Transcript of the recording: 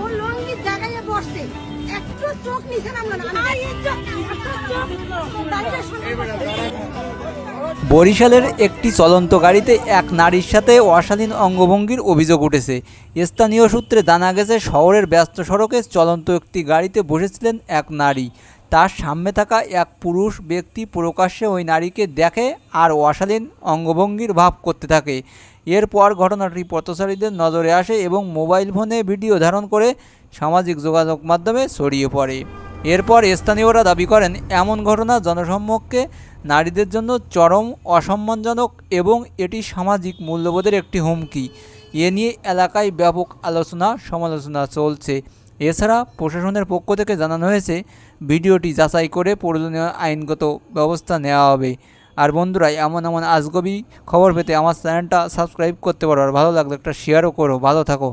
ও লঙ্গির জায়গায় বসছে। একটু চোখ নিচে নামলো না। আমি একটু চোখ দাঁড়িয়ে শুনে বরিশালের একটি চলন্ত গাড়িতে এক নারীর সাথে অশালীন অঙ্গভঙ্গির অভিযোগ উঠেছে। স্থানীয় সূত্রে জানা গেছে শহরের ব্যস্ত সড়কে চলন্ত একটি গাড়িতে বসেছিলেন এক নারী। তার সামনে থাকা এক পুরুষ ব্যক্তি প্রকাশ্যে ওই নারীকে দেখে আর অশালীন অঙ্গভঙ্গির ভাব করতে থাকে। এরপর ঘটনাটি পথচারীদের নজরে আসে এবং মোবাইল ফোনে ভিডিও ধারণ করে সামাজিক যোগাযোগ মাধ্যমে ছড়িয়ে পড়ে। এরপর স্থানীয়রা দাবি করেন, এমন ঘটনা জনসম্মুখে নারীদের জন্য চরম অসম্মানজনক এবং এটি সামাজিক মূল্যবোধের একটি হুমকি। এ নিয়ে এলাকায় ব্যাপক আলোচনা সমালোচনা চলছে। এছাড়া প্রশাসনের পক্ষ থেকে জানানো হয়েছে, ভিডিওটি যাচাই করে প্রয়োজনীয় আইনগত ব্যবস্থা নেওয়া হবে। আর বন্ধুরা, এমন এমন আজগবি খবর পেতে আমার চ্যানেলটা সাবস্ক্রাইব করতে পারো। আর ভালো লাগলে একটা শেয়ারও করো। ভালো থাকো।